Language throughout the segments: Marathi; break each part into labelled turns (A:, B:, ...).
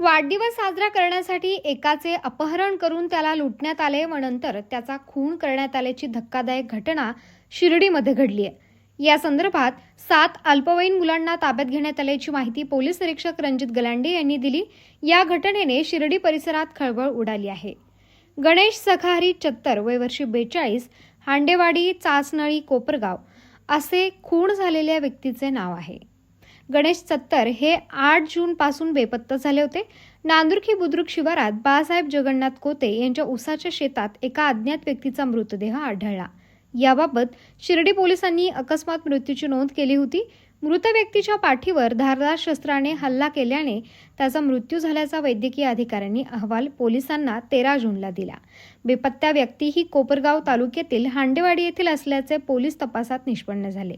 A: वाढदिवस साजरा करण्यासाठी एकाचे अपहरण करून त्याला लुटण्यात आले व नंतर त्याचा खून करण्यात आल्याची धक्कादायक घटना शिर्डीमध्ये घडली आहे. या संदर्भात सात अल्पवयीन मुलांना ताब्यात घेण्यात आल्याची माहिती पोलीस निरीक्षक रणजित गलांडे यांनी दिली. या घटनेने शिर्डी परिसरात खळबळ उडाली आहे. गणेश सखारी चत्तर वय वर्षी बेचाळीस हांडेवाडी चासनळी कोपरगाव असे खून झालेल्या व्यक्तीचे नाव आहे. गणेश सत्तर हे आठ जून पासून बेपत्ता झाले होते. नांदुर्खी बुद्रुक शिवारात बाळासाहेब जगन्नाथ कोते यांच्या उसाच्या शेतात एका अज्ञात व्यक्तीचा मृतदेह आढळला. याबाबत शिर्डी पोलिसांनी अकस्मात मृत्यूची नोंद केली होती. मृत व्यक्तीच्या पाठीवर धारदार शस्त्राने हल्ला केल्याने त्याचा मृत्यू झाल्याचा वैद्यकीय अधिकाऱ्यांनी अहवाल पोलिसांना तेरा जूनला दिला. बेपत्ता व्यक्ती ही कोपरगाव तालुक्यातील हांडेवाडी येथील असल्याचे पोलीस तपासात निष्पन्न झाले.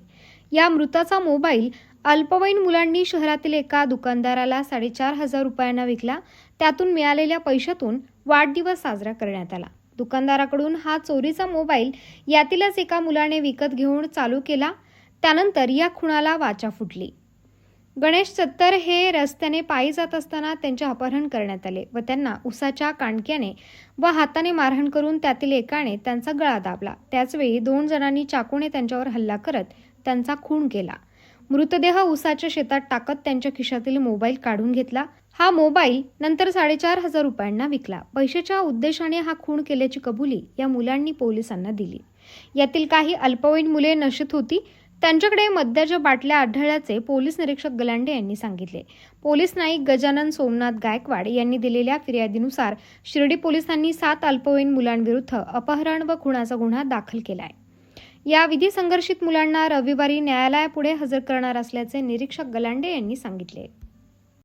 A: या मृताचा मोबाईल अल्पवयीन मुलांनी शहरातील एका दुकानदाराला साडेचार हजार रुपयांना विकला. त्यातून मिळालेल्या पैशातून वाढदिवस साजरा करण्यात आला. दुकानदाराकडून हा चोरीचा मोबाईल यातीलच एका मुलाने विकत घेऊन चालू केला. त्यानंतर या खुणाला वाचा फुटली. गणेश सत्तर हे रस्त्याने पायी जात असताना त्यांचे अपहरण करण्यात आले व त्यांना उसाच्या कांडक्याने व हाताने मारहाण करून त्यातील एकाने त्यांचा गळा दाबला. त्याचवेळी दोन जणांनी चाकूने त्यांच्यावर हल्ला करत त्यांचा खून केला. मृतदेह उसाच्या शेतात टाकत त्यांच्या खिशातील मोबाईल काढून घेतला. हा मोबाईल नंतर साडेचार हजार रुपयांना विकला. पैशाच्या उद्देशाने हा खून केल्याची कबुली या मुलांनी पोलिसांना दिली. यातील काही अल्पवयीन मुले नशेत होती. त्यांच्याकडे मद्याच्या बाटल्या आढळल्याचे पोलीस निरीक्षक गलांडे यांनी सांगितले. पोलीस नाईक गजानन सोमनाथ गायकवाड यांनी दिलेल्या फिर्यादीनुसार शिर्डी पोलिसांनी सात अल्पवयीन मुलांविरुद्ध अपहरण व खुणाचा गुन्हा दाखल केला आहे या विधी संघर्षित मुलांना रविवारी न्यायालयापुढे हजर करणार असल्याचे निरीक्षक गलांडे यांनी सांगितले.